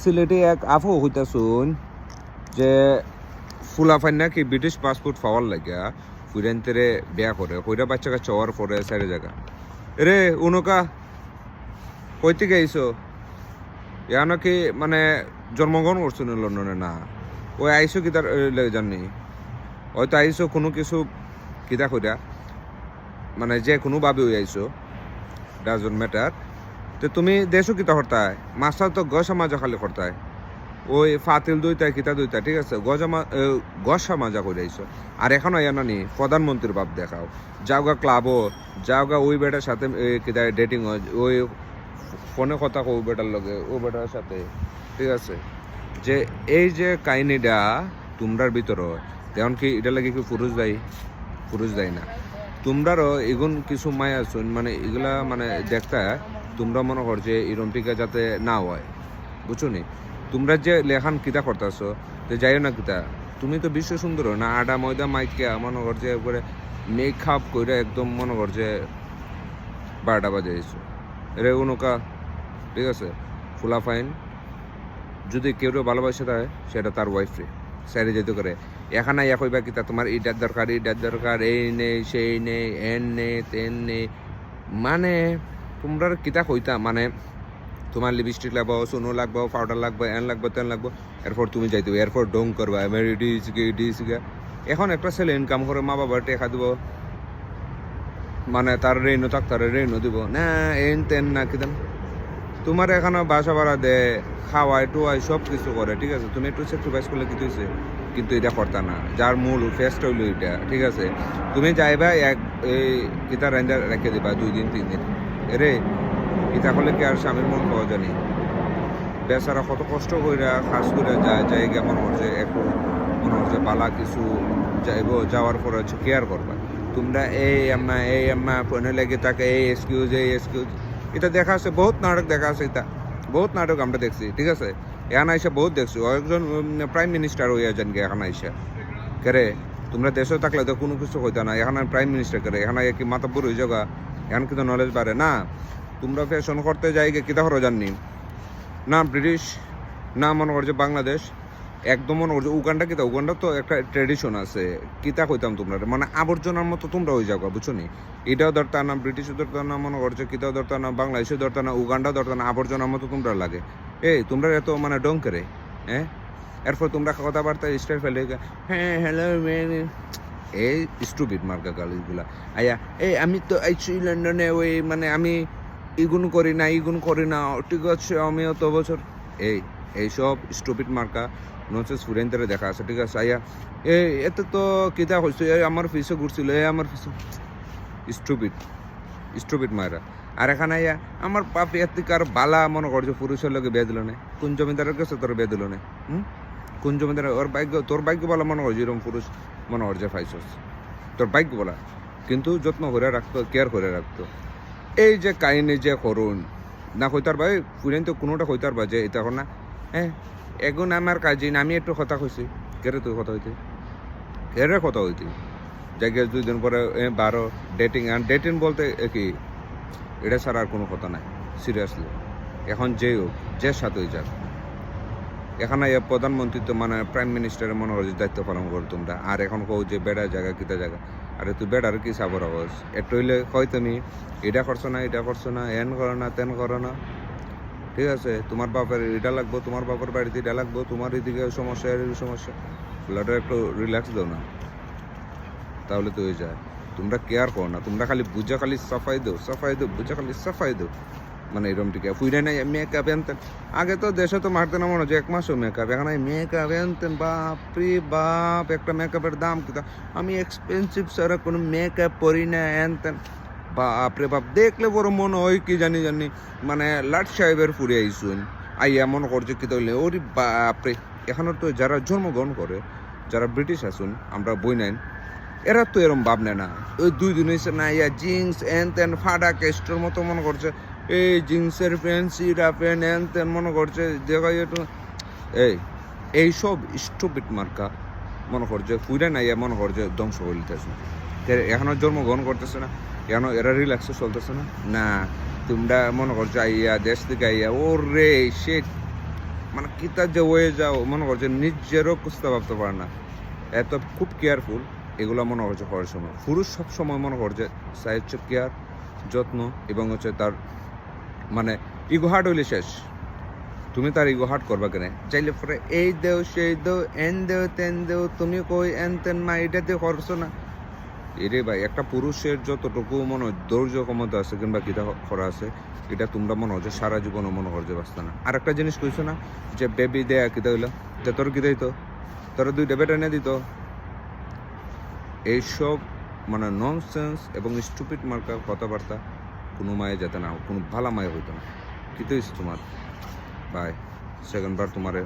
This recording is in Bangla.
সিলেটে এক আফু হইতাছুন যে ফুলাফাই নাকি ব্রিটিশ পাসপোর্ট পাওয়ার লাগিয়া ফুইরান্তেরে বিয়া করে, কইরা বাচ্চা কাচ্চা হওয়ার পরে সাইডে জায়গা। রে উনকা কই থেকে আইসো ইয়া নাকি মানে জন্মগ্রহণ করছেন লন্ডনে? না। ওই আইসো কি তার জাননি। হয়তো আইসো কোনো কিছু কিতা কইরা মানে যে কোনোভাবে ওই আইসো। ডাজন ম্যাটার তো তুমি দেশো কিতা করতায় মাছটা তো গসা মাজা খালি করতায় ওই ফাতিল দুইটা কিতা দুইটা ঠিক আছে? গজা মা- এ, গসা মাজা করে আইসো আর এখন আইয়া নানি প্রধানমন্ত্রীর বাপ দেখাও। যাওগা ক্লাবও যাওগা ওই বেটার সাথে কিতা ডেটিং ওই ফোনে কথা কো বেটার লগে ও বেটার সাথে ঠিক আছে? যে এই যে কাহিনীটা তোমরার ভিতর তেমন কি এটা লাগে কি পুরুষ দেয় পুরুষ দেয় না। তোমরারও এগুন কিছু মায় আছুন মানে এগুলা মানে দেখতা তোমরা মনে কর যে ইরম্পিকা যাতে না হয়। বুঝছ নি তোমরা যে লেখান কিতা করতেছ, যে যাইও না কিতা, তুমি তো বিশ্ব সুন্দর না আডা ময়দা মাইকিয়া মনে কর যে একবারে মেকআপ কইরা একদম মনে কর যে বারোটা বাজে এসো রে উনকা, ঠিক আছে? ফুলা ফাইন যদি কেউ ভালোবাসে থাকে সেটা তার ওয়াইফে সাইডে যেতে করে, এখানে ইয়া কইবা কিতা, তোমার এইটার দরকার এইটার দরকার, এই নেই, সেই নেই, এন নেই, তেন নেই। মানে তোমরা কিতা কইতা মানে তোমার লিপস্টিক লাগবো সোনো লাগবো পাউডার লাগবো, এন লাগবো, তেন লাগবো, এরপর তুমি যাই যাইতে এরপর ডং করবা এবার ডিস গে গে এখন একটা ছেলে ইনকাম করে, মা বাবার টেকা দিব। মানে তার রেইনও থাক, তার রেইনও দিব। না, এন, তেন না কিদাম তোমার এখানে বাসা ভাড়া দে খাওয়াই টুয়াই সব কিছু করে, ঠিক আছে? তুমি একটু স্যাক্রিফাইস করলে কিছু হয়েছে কিন্তু এটা করতা না। যার মূল ফেস্ট হইল এটা, ঠিক আছে? তুমি যাইবা, এক, এই কিতা রেঞ্জা রেখে দিবা, দুই দিন, তিন দিন। রে এটা করলে কি আর স্বামীর মন পাওয়া জানি বেচারা কত কষ্ট কইরা, খাস করে যায়, জায়গা মনে হচ্ছে একটু মনে হচ্ছে বালা কিছু যাইব, যাওয়ার পরে হচ্ছে কেয়ার করবা? তোমরা এই আম্মা এই আম্মা, ফোনে লেগে থাকে, এই এক্সকিউজ এই এক্সকিউজ এটা দেখা আছে, বহুত নাটক দেখা আছে এটা বহুত নাটক আমরা দেখছি, ঠিক আছে? এখন আইসা বহুত দেখছি। একজন প্রাইম মিনিস্টার হইয়া যান গে এখন আইসা। কেরে, তোমরা দেশে থাকলে তো কোনো কিছু হইতা না। এখন প্রাইম মিনিস্টার করে? এখন কি মাতাব্বর হয়ে যাগা এখন কিন্তু নলেজ বাড়ে। না, তোমরা ফ্যাশন করতে যাই কিতা হরো জাননি? না ব্রিটিশ না, মনে করছে বাংলাদেশ একদম মনে করছে উগান্ডা কিতা? উগান্ডা তো একটা ট্রেডিশন আছে। কিতা কইতাম তোমরা মানে আবর্জনার মতো তোমরা ওই যাগা বুঝছ নি? এটাও ধরতা না ব্রিটিশও ধরতা না, মনে করছে কিতাও ধরতা না বাংলাদেশও ধরতা না উগান্ডা ধরতা না, আবর্জনার মতো তোমরা লাগে। এই, তোমরা এত মানে ডং করে হ্যাঁ? এরপর তোমরা কথাবার্তা স্টাইল ফেলে হ্যাঁ হ্যালো এই স্টুপিড মার্কা গালিগুলা। আয়া, এই আমি তো আইছি লন্ডনে ওই মানে আমি ইগুন করি না, ইগুন করি না, ঠিক আছে, আমি অত বছর এই এইসব স্টুপিড মার্কা ননসেন্স ফুরেন্টারে দেখা আছে, ঠিক আছে, আয়া। এই, এতে তো কিতা হয়েছে এই আমার ফিসে ঘুরছিল, এই আমার ফিসে স্টুপিড স্টুপিড মায়েরা আর এখানে আইয়া আমার পাপ এতিকার বালা মনে করছে পুরুষের লোকে বিয়ে দিল না। কোন জমিদারের কাছে তোর বিয়ে দিল না, হুম? কোন জমিদার ওর ভাগ্য তোর ভাগ্য বলা মনে করছে এরকম পুরুষ। মনে করছে ফাইসস তোর বাইক বলা। কিন্তু যত্ন করে রাখতো, কেয়ার করে রাখতো। এই যে কাহিনী যে করুন, না কইতার ভাই ফুরেন তো কোনোটা কইতার বা যে এটা না। হ্যাঁ এখন আমার কাজিন, আমি একটু কথা কইছি। কেরে তুই কথা হইতে? কেরে কথা হইতে? জায়গায় দুই দিন পরে বারো ডেটিং আর ডেটিং বলতে কি? এটা ছাড়া আর কোনো কথা নাই। সিরিয়াসলি এখন যে হোক, যে সাথে যাক। এখানে প্রধানমন্ত্রী তো মানে প্রাইম মিনিস্টারের মনে হয় দায়িত্ব পালন করো তোমরা। আর এখন কও যে বেড়া জায়গা, কিতা জায়গা? আরে তুই বেড়ার কি সাবর আওয়াজ একটু হইলে কই তুমি? এটা করছ না, এটা করছ না, এন করো না, তেন করো না। ঠিক আছে? তোমার বাপের এটা লাগবো, তোমার বাপের বাড়িতে এটা লাগবো, তোমার এদিকে সমস্যা এর সমস্যা। ওগুলোটা একটু রিল্যাক্স দাও না। তাহলে তো হয়ে যায়। তোমরা কেয়ার করো না। তোমরা খালি বুঝা খালি সাফাই দাও সাফাই দাও, বুঝা খালি সাফাই দাও। মানে এরকম টিকা ফুইরে নাই মেকআপ আনতেন আগে তো দেশে তো মারতে না মনে যে এক মাসও মেকআপ এখন এই মেকআপ আনতেন বাপ রে বাপ, একটা মেকআপের দাম কিতা আমি এক্সপেন্সিভ সারা কোনো মেকআপ পরি না আনতেন বাপ রে বাপ, দেখলে বড় মনে হয় কি জানি জানি। মানে লাট সাহেবের ফুরে আইসুন। আইয়া মনে করছে কি তাহলে ওরে বাপরে। এখানে তো যারা জন্মগ্রহণ করে, যারা ব্রিটিশ আসুন আমরা বই নেন এরা তো এরম ভাব নেয় না। ওই দুই দিন হয়েছে না, ইয়া জিন্স এন তেন ফাডা, কেস্টোর মতো মনে করছে। এই জিন্সের প্যান্ট, সিরা প্যান্ট, এন তেন মনে করছে, দেখা একটু এই, এইসব স্টুপিট মার্কা মনে করছে ফুইরা নাই মনে করছে ধ্বংস করে লিতেছে এখনও জন্মগ্রহণ করতেছে না কেন এরা রিল্যাক্সে চলতেছে না। না, তোমরা মনে করছ আইয়া, দেশ থেকে আইয়া ও রে শেট মানে কিতা যে হয়ে যাও, মনে করছে নিজেরও বুঝতে ভাবতে পারে না। এত খুব কেয়ারফুল এগুলো মনে করছে হওয়ার সময়। পুরুষ সব সময় মনে করছে হচ্ছে কেয়ার যত্ন, এবং হচ্ছে তার মানে ইগো হার্ট হইলে শেষ। তুমি তার ইগো হার্ট করবা কেন? চাইলে পরে, এই দেও, সেই দেও, এন দেও, তেন দেও, তুমি কই এন তেন মা এটা দিয়ে করছ না। এরে ভাই, একটা পুরুষের যতটুকু মনে হয় ধৈর্য ক্ষমতা আছে কিংবা কিতা করা আছে, এটা তোমরা মনে হচ্ছে সারা জীবনও মনে করছে বাঁচতে না। আর একটা জিনিস কইছো না, যে বেবি দেয়া কিতা হইল? যে তোর কি দিত তোর দুইটা বেটা এনে দিত। এইসব মানে ননসেন্স এবং স্টুপিড মার্কা কথাবার্তা কোনো মায়ে যেতে না, কোনো ভালো মায়ে হইতো না। কিন্তু তোমার? বাই সেকেন্ড বার তোমারে